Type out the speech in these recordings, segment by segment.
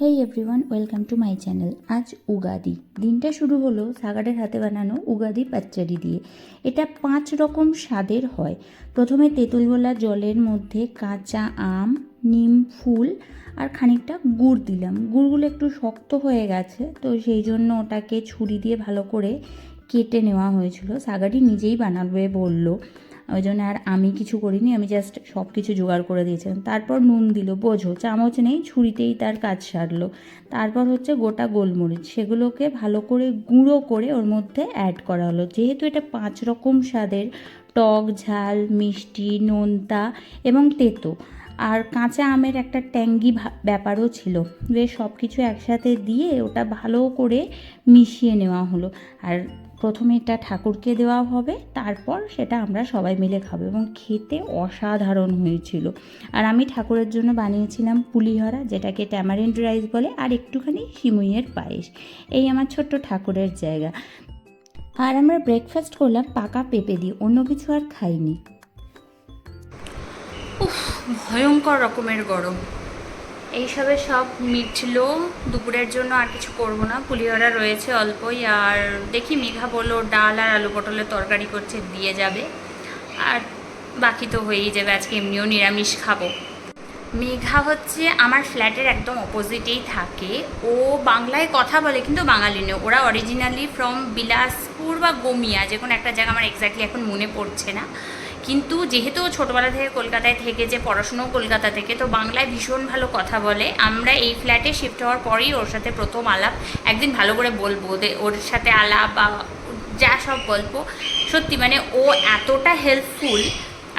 Hey everyone welcome to my channel আজ উগাদি। দিনটা শুরু হলো সাগারের হাতে বানানো উগাদি পাচ্চারি দিয়ে। এটা পাঁচ রকম স্বাদের হয়। প্রথমে তেঁতুলগোলা জলের মধ্যে কাঁচা আম, নিম, ফুল আর খানিকটা গুড় দিলাম। গুড়গুলো একটু শক্ত হয়ে গেছে, তো সেই জন্য ওটাকে ছুরি দিয়ে ভালো করে কেটে নেওয়া হয়েছিল। সাগাটি নিজেই বানাবে বলল। ওই জন্য আর আমি কিছু করিনি, আমি জাস্ট সব কিছু জোগাড় করে দিয়েছিলাম তারপর নুন দিল, বোঝো, চামচ নেই, ছুরিতেই তার কাজ সারলো। তারপর হচ্ছে গোটা গোলমরিচ, সেগুলোকে ভালো করে গুঁড়ো করে ওর মধ্যে অ্যাড করা হলো। যেহেতু এটা পাঁচ রকম স্বাদের, টক, ঝাল, মিষ্টি, নোনতা এবং তেতো। আর কাঁচা আমের একটা ট্যাঙ্গি ব্যাপারও ছিল। বেশ সব কিছু একসাথে দিয়ে ওটা ভালো করে মিশিয়ে নেওয়া হলো। আর প্রথমে এটা ঠাকুরকে দেওয়া হবে, তারপর সেটা আমরা সবাই মিলে খাব এবং খেতে অসাধারণ হয়েছিল। আর আমি ঠাকুরের জন্য বানিয়েছিলাম পুলিহরা, যেটাকে ট্যামারিন্ড রাইস বলে, আর একটুখানি সিমুইয়ের পায়েস। এই আমার ছোট্ট ঠাকুরের জায়গা। আর আমরা ব্রেকফাস্ট করলাম পাকা পেঁপে দিয়ে, অন্য কিছু আর খাইনি। ভয়ঙ্কর রকমের গরম। এইসবে সব মিটলো। দুপুরের জন্য আর কিছু করব না। পুলিহরা রয়েছে অল্পই আর দেখি মেঘা বলল ডাল আর আলু পটলের তরকারি করছে, দিয়ে যাবে। আর বাকি তো হয়েই যাবে, আজকে এমনিও নিরামিষ খাব। মেঘা হচ্ছে আমার ফ্ল্যাটের একদম অপোজিটেই থাকে। ও বাংলায় কথা বলে কিন্তু বাঙালি নয়। ওরা অরিজিনালি ফ্রম বিলাসপুর বা গোমিয়া, যে কোনো একটা জায়গা আমার এক্স্যাক্টলি এখন মনে পড়ছে না। কিন্তু যেহেতু ছোটোবেলা থেকে কলকাতায় থেকে যে পড়াশুনো কলকাতা থেকে, তো বাংলায় ভীষণ ভালো কথা বলে। আমরা এই ফ্ল্যাটে শিফট হওয়ার পরেই ওর সাথে প্রথম আলাপ, একদিন ভালো করে বলব ওর সাথে আলাপ বা যা সব গল্প। সত্যি মানে ও এতটা হেল্পফুল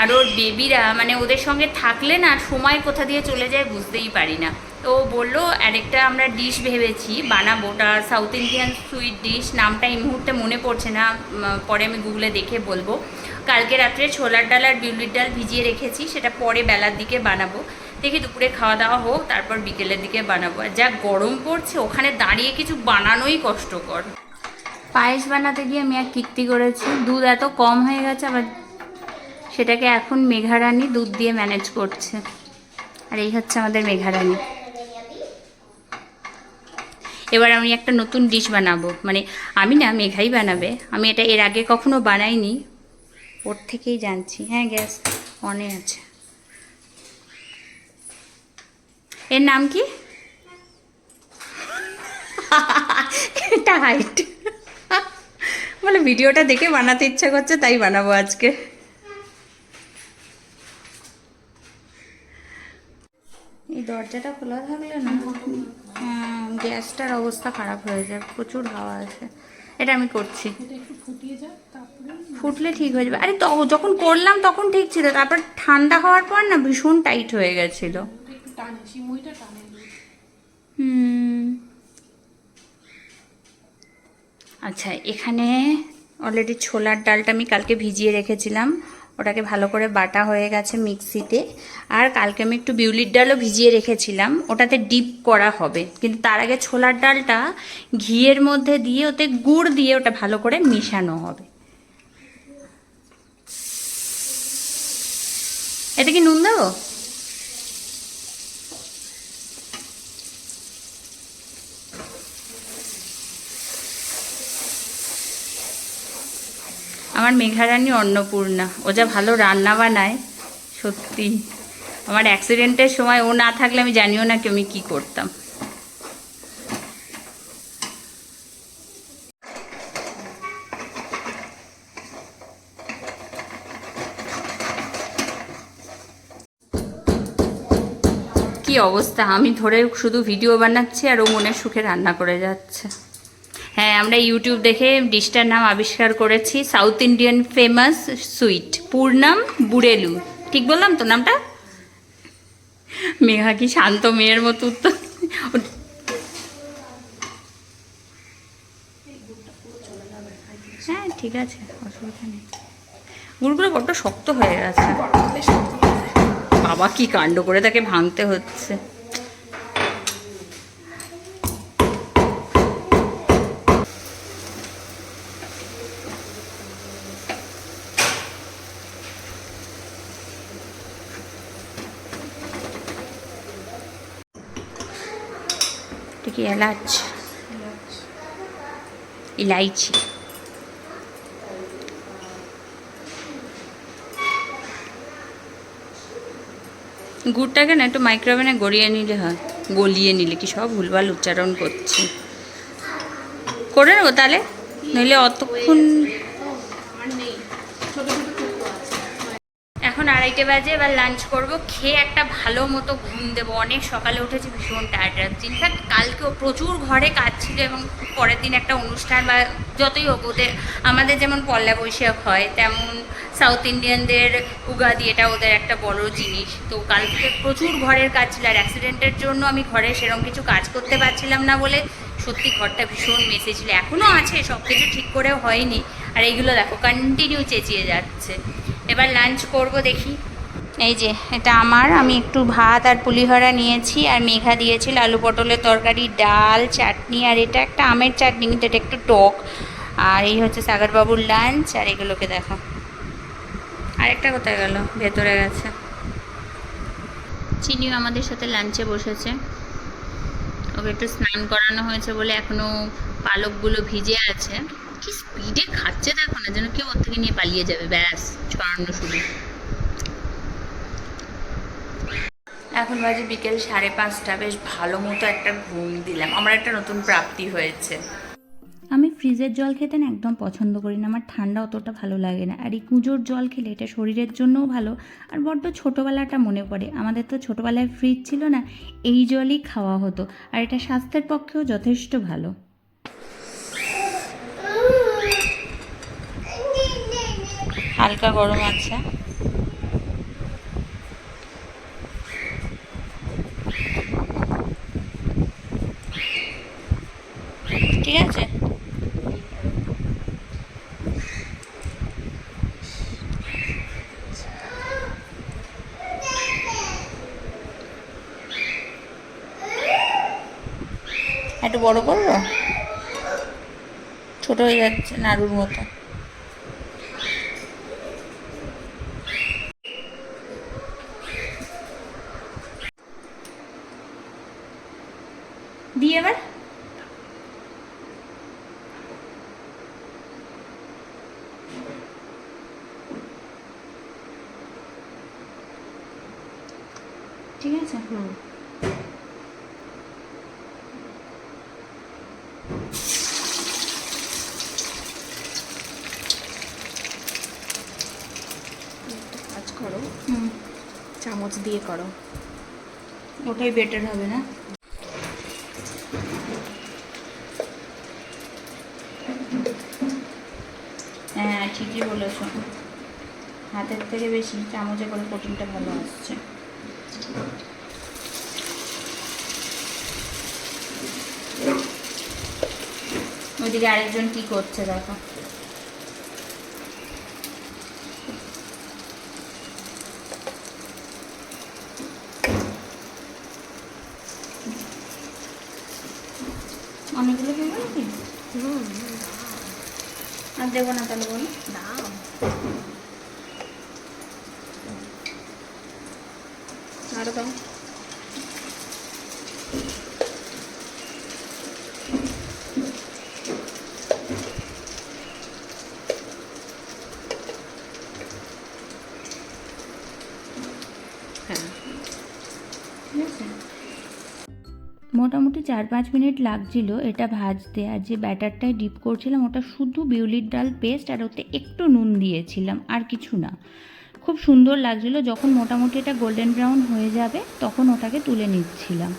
আর ওর বেবিরা মানে ওদের সঙ্গে থাকলে না সময় কোথা দিয়ে চলে যায় বুঝতেই পারি না। তো বলল, আরেকটা আমরা ডিশ ভেবেছি, বানাবো। ওটা সাউথ ইন্ডিয়ান সুইট ডিশ নামটা এই মুহূর্তে মনে পড়ছে না পরে আমি গুগলে দেখে বলব। কালকে রাত্রে ছোলার ডাল আর বিউলির ডাল ভিজিয়ে রেখেছি, সেটা পরে বেলার দিকে বানাবো। দেখি দুপুরে খাওয়া দাওয়া হোক, তারপর বিকেলের দিকে বানাবো। আর যা গরম পড়ছে, ওখানে দাঁড়িয়ে কিছু বানানোই কষ্টকর। পায়েস বানাতে গিয়ে আমি এক কীর্তি করেছি। দুধ এত কম হয়ে গেছে, আবার সেটাকে এখন মেঘারানি দুধ দিয়ে ম্যানেজ করছে। আর এই হচ্ছে আমাদের মেঘারানি। এবার আমি একটা নতুন ডিশ বানাবো। মানে আমি না, মেঘাই বানাবে। আমি এটা এর আগে কখনো বানাইনি। ওর থেকেই জানছি। হ্যাঁ গ্যাস অনে আছে। এর নাম কি? এটা হাইট মানে ভিডিওটা দেখে বানাতে ইচ্ছা করছে, তাই বানাবো আজকে। এই দরজাটা খোলা থাকলে না? হ্যাঁ। গ্যাসটার অবস্থা খারাপ হয়ে যায় প্রচুর হাওয়া আসে। এটা আমি করছি। ফুটলে ঠিক হয়ে যাবে। আরে যখন করলাম তখন ঠিক ছিল তারপর ঠান্ডা হওয়ার পর না ভীষণ টাইট হয়ে গেছিল। হুম। আচ্ছা এখানে অলরেডি ছোলার ডালটা আমি কালকে ভিজিয়ে রেখেছিলাম। ওটাকে ভালো করে বাটা হয়ে গেছে মিক্সিতে। আর কালকে আমি একটু বিউলির ডালও ভিজিয়ে রেখেছিলাম, ওটাতে ডিপ করা হবে। কিন্তু তার আগে ছোলার ডালটা ঘিয়ের মধ্যে দিয়ে ওতে গুড় দিয়ে ওটা ভালো করে মিশানো হবে। এটা কি নুন দেবো? আমার মেঘারানী অন্নপূর্ণা, ও যা ভালো রান্না বানায়, সত্যি। আমার অ্যাক্সিডেন্টের সময় ও না থাকলে আমি জানিও না কি আমি কী করতাম। কি অবস্থা? আমি ধরে শুধু ভিডিও বানাচ্ছি আর ও মনের সুখে রান্না করে যাচ্ছে। হ্যাঁ আমরা ইউটিউব দেখে ডিশটার নাম আবিষ্কার করেছি south Indian famous sweet Poornam Boorelu. ঠিক বললাম তো নামটা? মেঘা কি শান্ত মেয়ের মতো উত্তর হ্যাঁ ঠিক আছে, অসুবিধা নেই। গুড়গুলো বড্ড শক্ত হয়ে গেছে। বাবা কি কাণ্ড করে তাকে ভাঙতে হচ্ছে। এটা কি এলাচ, ইলাইচি। গুড়টাকে না একটু মাইক্রোওভেনে গড়িয়ে নিলে হয়, গলিয়ে নিলে কি সব ভুলভাল উচ্চারণ করছি। করে নেব তাহলে? নইলে অতক্ষণ এখন আড়াইটে বাজে, এবার লাঞ্চ করব। খেয়ে একটা ভালো মতো ঘুম দেবো। অনেক সকালে উঠেছি, ভীষণ টায়ার্ড লাগছে। ইনফ্যাক্ট কালকেও প্রচুর ঘরে কাজ ছিল এবং পরের দিন একটা অনুষ্ঠান বা যতই হোক, ওদের, আমাদের যেমন পল্লা বৈশাখ হয়, তেমন সাউথ ইন্ডিয়ানদের উগাদি এটা ওদের একটা বড় জিনিস। তো কাল থেকে প্রচুর ঘরের কাজ ছিল আর অ্যাক্সিডেন্টের জন্য আমি ঘরে সেরকম কিছু কাজ করতে পারছিলাম না বলে সত্যি ঘরটা ভীষণ মেসে ছিল। এখনও আছে সব কিছু ঠিক করে হয়নি। আর এইগুলো দেখো কন্টিনিউ চেঁচিয়ে যাচ্ছে। এবার লাঞ্চ করব দেখি। এই যে, এটা আমার। আমি একটু ভাত আর পুলিহরা নিয়েছি আর মেঘা দিয়েছিল আলু পটলের তরকারি, ডাল, চাটনি আর এটা একটা আমের চাটনি, কিন্তু এটা একটু টক। আর এই হচ্ছে সাগরবাবুর লাঞ্চ আর এগুলোকে দেখো। আরেকটা কোথায় গেল? ভেতরে গেছে। চিনিও আমাদের সাথে লাঞ্চে বসেছে। ওকে একটু স্নান করানো হয়েছে বলে এখনও পালকগুলো ভিজে আছে। কি স্পিডে খাচ্ছে দেখো না, যেন কেউ ওর থেকে নিয়ে পালিয়ে যাবে, ব্যাস। ছড়ানো শুরু। এখন বাজে বিকেল সাড়ে পাঁচটা। বেশ ভালো মতো একটা ঘুম দিলাম। আমার একটা নতুন প্রাপ্তি হয়েছে। আমি ফ্রিজের জল খেতে না একদম পছন্দ করি না। আমার ঠান্ডা অতটা ভালো লাগে না। আর এই কুঁজোর জল খেলে এটা শরীরের জন্যও ভালো। আর বড্ড ছোটোবেলাটা মনে পড়ে। আমাদের তো ছোটোবেলায় ফ্রিজ ছিল না এই জলই খাওয়া হতো। আর এটা স্বাস্থ্যের পক্ষেও যথেষ্ট ভালো। হালকা গরম আছে। ঠিক আছে? একটু বড় করব? ছোট হয়ে যাচ্ছে নাড়ুর মতো দিয়ে এবার ঠিক আছে? হুম। কাজ করো। হুম। চামচ দিয়ে করো। ওটাই বেটার হবে না? হ্যাঁ ঠিকই বলেছ। হাতের থেকে বেশি চামচে করে কোটিংটা ভালো আসছে। ওইদিকে আরেকজন কি করছে দেখো। অনেকগুলো হয়ে গেল কি? হুম আর দেবো না তাহলে বলো। দাও আরও দাও হ্যাঁ ঠিক আছে মোটামুটি চার পাঁচ মিনিট লাগছিল এটা ভাজতে। আর যে ব্যাটারটায় ডিপ করছিলাম, ওটা শুধু বিউলির ডাল পেস্ট আর ওতে একটু নুন দিয়েছিলাম, আর কিছু না। খুব সুন্দর লাগছিল, যখন মোটামুটি এটা গোল্ডেন ব্রাউন হয়ে যাবে, তখন ওটাকে তুলে নিচ্ছিলাম।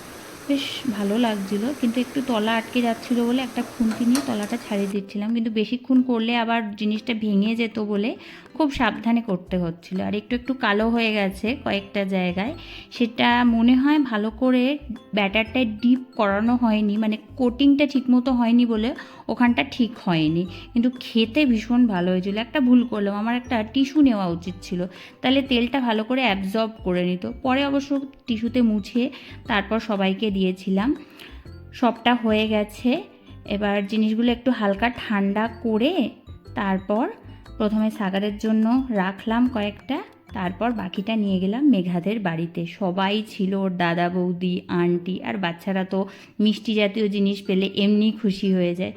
বেশ ভালো লাগছিল, কিন্তু একটু তলা আটকে যাচ্ছিল বলে একটা খুন্তি নিয়ে তলাটা ছাড়িয়ে দিচ্ছিলাম। কিন্তু বেশিক্ষণ করলে আবার জিনিসটা ভেঙে যেত বলে খুব সাবধানে করতে হচ্ছিল। আর একটু একটু কালো হয়ে গেছে কয়েকটা জায়গায়। সেটা মনে হয় ভালো করে ব্যাটারটায় ডিপ করানো হয়নি মানে কোটিংটা ঠিকমতো হয়নি বলে ওখানটা ঠিক হয়নি। কিন্তু খেতে ভীষণ ভালো হয়েছিল। একটা ভুল করলাম, আমার একটা টিস্যু নেওয়া উচিত ছিল। তাহলে তেলটা ভালো করে অ্যাবজর্ব করে নিত। পরে অবশ্য টিস্যুতে মুছে তারপর সবাইকে দিয়েছিলাম। সবটা হয়ে গেছে। এবার জিনিসগুলো একটু হালকা ঠান্ডা করে তারপর প্রথমে সাগারের জন্য রাখলাম কয়েকটা। তারপর বাকিটা নিয়ে গেলাম মেঘাদের বাড়িতে। সবাই ছিল ওর দাদা, বৌদি, আন্টি আর বাচ্চারা তো মিষ্টি জাতীয় জিনিস পেলে এমনি খুশি হয়ে যায়।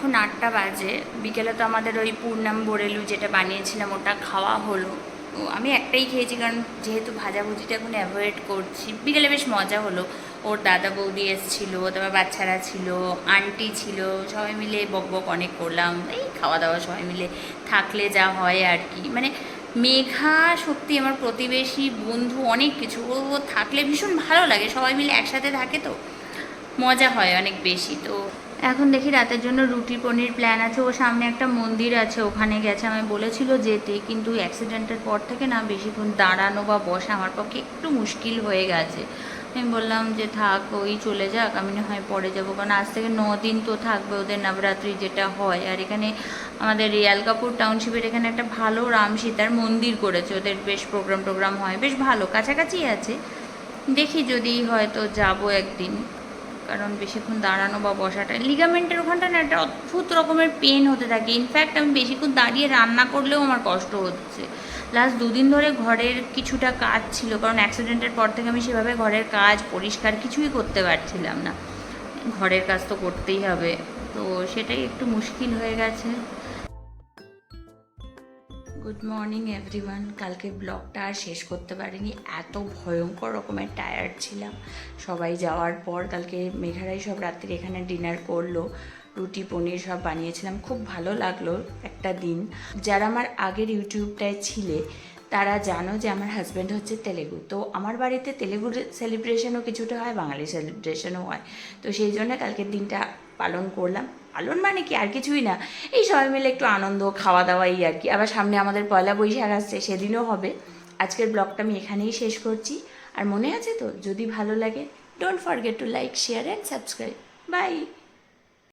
এখন আটটা বাজে। বিকেলে তো আমাদের ওই পূর্ণাম বরেলু যেটা বানিয়েছিলাম, ওটা খাওয়া হলো। আমি একটাই খেয়েছি, কারণ যেহেতু ভাজাভুজিটা এখন অ্যাভয়েড করছি। বিকেলে বেশ মজা হলো। ওর দাদা বৌদি এসেছিল, তারপর বাচ্চারা ছিল আন্টি ছিল, সবাই মিলে বক বক অনেক করলাম। এই খাওয়া দাওয়া সবাই মিলে থাকলে যা হয় আর কি। মানে মেঘা সত্যি আমার প্রতিবেশী, বন্ধু অনেক কিছু। ও থাকলে ভীষণ ভালো লাগে। সবাই মিলে একসাথে থাকে তো। মজা হয় অনেক বেশি। তো এখন দেখি রাতের জন্য রুটি পনির প্ল্যান আছে। ও সামনে একটা মন্দির আছে, ওখানে গেছে। আমি বলেছিল যেতে, কিন্তু অ্যাক্সিডেন্টের পর থেকে না বেশিক্ষণ দাঁড়ানো বা বসা আমার পক্ষে একটু মুশকিল হয়ে গেছে। আমি বললাম যে থাক, ওই চলে যাক। আমি না হয় পরে যাব, কারণ আজ থেকে ন দিন তো থাকবে ওদের নবরাত্রি যেটা হয়। আর এখানে আমাদের রিয়াল কাপুর টাউনশিপের এখানে একটা ভালো রাম সীতার মন্দির করেছে। ওদের বেশ প্রোগ্রাম টোগ্রাম হয়, বেশ ভালো, কাছাকাছি আছে। দেখি যদি হয়তো যাব একদিন। কারণ বেশিক্ষণ দাঁড়ানো বা বসাটা লিগামেন্টের ওখানটা না একটা অদ্ভুত রকমের পেন হতে থাকে। ইনফ্যাক্ট আমি বেশিক্ষণ দাঁড়িয়ে রান্না করলেও আমার কষ্ট হচ্ছে। লাস্ট দুদিন ধরে ঘরের কিছুটা কাজ ছিল, কারণ অ্যাক্সিডেন্টের পর থেকে আমি সেভাবে ঘরের কাজ পরিষ্কার কিছুই করতে পারছিলাম না। ঘরের কাজ তো করতেই হবে। তো সেটাই একটু মুশকিল হয়ে গেছে। গুড মর্নিং এভরিওয়ান কালকে ব্লগটা আর শেষ করতে পারিনি। এত ভয়ঙ্কর রকমের টায়ার্ড ছিলাম। সবাই যাওয়ার পর কালকে মেঘারাই সব রাত্রি এখানে ডিনার করল। রুটি, পনির সব বানিয়েছিলাম। খুব ভালো লাগল একটা দিন। যারা আমার আগের ইউটিউবটায় ছিলে তারা জানো যে আমার হাজব্যান্ড হচ্ছে তেলেগু। তো আমার বাড়িতে তেলেগু সেলিব্রেশনও কিছুটা হয়, বাঙালি সেলিব্রেশনও হয়। তো সেই জন্য কালকের দিনটা পালন করলাম। পালন মানে কি? আর কিছুই না। এই সবাই মিলে একটু আনন্দ খাওয়া দাওয়াই আর কি। আবার সামনে আমাদের পয়লা বৈশাখ আসছে, সেদিনও হবে। আজকের ব্লগটা আমি এখানেই শেষ করছি। আর মনে আছে তো? যদি ভালো লাগে don't forget to like share and subscribe bye